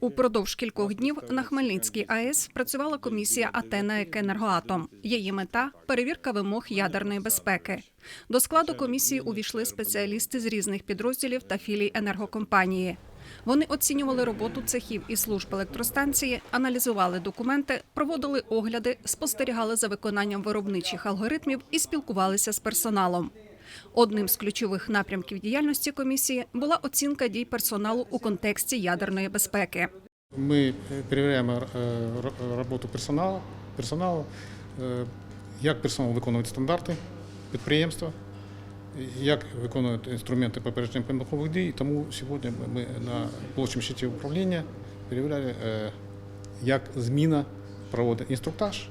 Упродовж кількох днів на Хмельницькій АЕС працювала комісія Атена Екенергоатом. Її мета перевірка вимог ядерної безпеки. До складу комісії увійшли спеціалісти з різних підрозділів та філій енергокомпанії. Вони оцінювали роботу цехів і служб електростанції, аналізували документи, проводили огляди, спостерігали за виконанням виробничих алгоритмів і спілкувалися з персоналом. Одним з ключових напрямків діяльності комісії була оцінка дій персоналу у контексті ядерної безпеки. Ми перевіряємо е, роботу персоналу, персоналу, як персонал виконує стандарти підприємства, як виконують інструменти попередження вибухових дій. Тому сьогодні ми на площому щиті управління перевіряли, е, як зміна проводить інструктаж.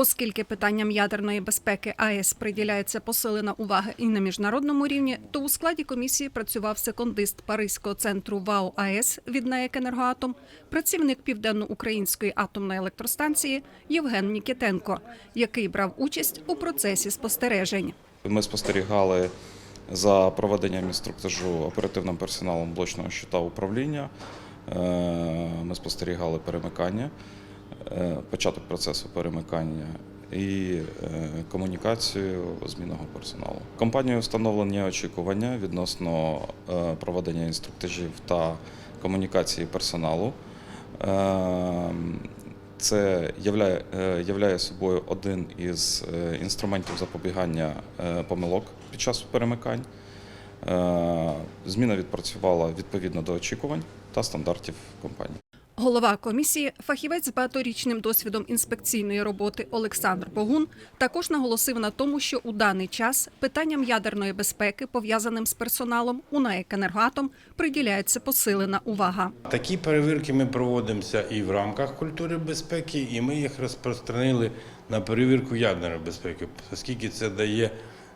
Оскільки питанням ядерної безпеки АЕС приділяється посилена увага і на міжнародному рівні, то у складі комісії працював секондист Паризького центру ВАО АЕС від НАЕК «Енергоатом», працівник Південно-Української атомної електростанції Євген Нікітенко, який брав участь у процесі спостережень. Ми спостерігали за проведенням інструктажу оперативним персоналом блочного щита управління. Е, Ми спостерігали перемикання, початок процесу перемикання і е, комунікацію змінного персоналу. Компанією встановлені очікування відносно е, проведення інструктажів та комунікації персоналу. Е, Це являє, е, являє собою один із е, інструментів запобігання е, помилок під час перемикань. Е, Зміна відпрацювала відповідно до очікувань та стандартів компанії. Голова комісії, фахівець з багаторічним досвідом інспекційної роботи Олександр Богун, також наголосив на тому, що у даний час питанням ядерної безпеки, пов'язаним з персоналом, у НАЕК «Енергоатом» приділяється посилена увага. Такі перевірки ми проводимося і в рамках культури безпеки, і ми їх розпространили на перевірку ядерної безпеки, оскільки це дає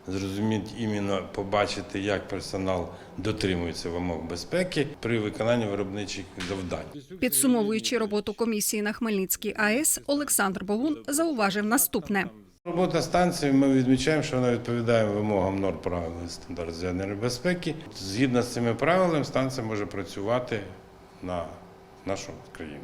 зрозуміти іменно побачити, як персонал дотримується вимог безпеки при виконанні виробничих завдань. Підсумовуючи роботу комісії на Хмельницькій АЕС, Олександр Богун зауважив наступне. Робота станції ми відмічаємо, що вона відповідає вимогам норм правил і стандартів з ядерної безпеки. Згідно з цими правилами, станція може працювати на нашу країну.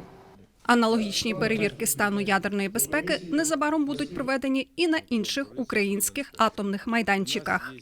Аналогічні перевірки стану ядерної безпеки незабаром будуть проведені і на інших українських атомних майданчиках.